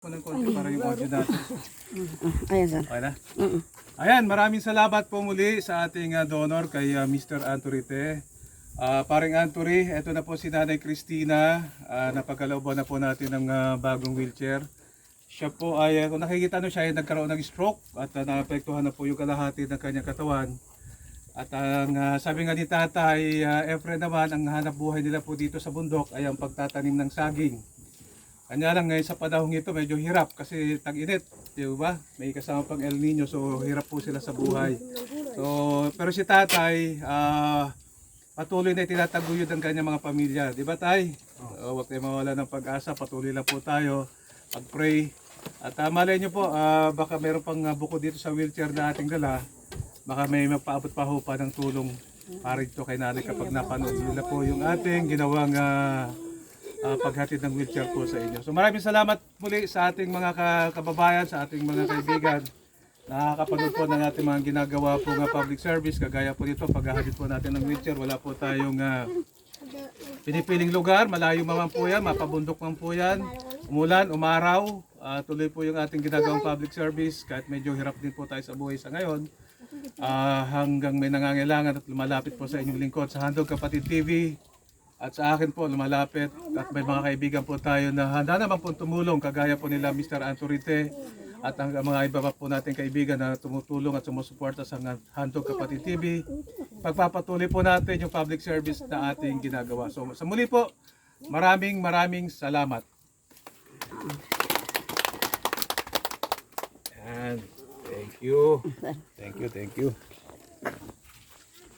ng konti para yung audio natin. Ayan, sir. Okay na? Mm-mm. Ayan, maraming salamat po muli sa ating ah, donor kay ah, Mr. Anturite. Ah, paring Anturi, ito na po si Nanay Christina. Uh, napagkalooban na po natin ng ah, bagong wheelchair. Siya po ay, ah, kung nakikita nyo siya, ay nagkaroon ng stroke at uh, naapektuhan na po yung kalahati ng kanyang katawan. At ang ah, sabi nga ni Tatay uh, Efren naman, ang hanap buhay nila po dito sa bundok ay ang pagtatanim ng saging. Kanya lang ngayon sa panahong ito medyo hirap kasi tag-init, di ba? May kasama pang El Nino so hirap po sila sa buhay. So pero si Tatay ah patuloy na itinataguyod ang kanyang mga pamilya, di ba Tay? Uh, huwag tayo mawala ng pag-asa, patuloy lang po tayo pag-pray. At uh, malay nyo po, ah, baka meron pang ah, buko dito sa wheelchair na ating dala, baka may magpaabot pa ho pa ng tulong para dito kay nanay kapag napanood nila po yung ating ginawang ah, ah, paghatid ng wheelchair po sa inyo. So maraming salamat muli sa ating mga ka- kababayan, sa ating mga kaibigan. Nakakapanood po ng ating mga ginagawa po nga public service. Kagaya po dito, paghahatid po natin ng wheelchair, wala po tayong ah, pinipiling lugar. Malayo man po yan, mapabundok man po yan. Umulan, umaraw, ah, tuloy po yung ating ginagawang public service. Kahit medyo hirap din po tayo sa buhay sa ngayon. Ah, hanggang may nangangailangan at lumalapit po sa inyong lingkod sa Handog Kapatid TV. At sa akin po lumalapit at may mga kaibigan po tayo na handa naman po tumulong kagaya po nila Mr. Anturite at ang mga iba pa po nating kaibigan na tumutulong at sumusuporta sa Handog Kapatid TV. Pagpapatuloy po natin yung public service na ating ginagawa. So sa muli po, maraming maraming salamat. Yan. Thank you. Thank you, thank you.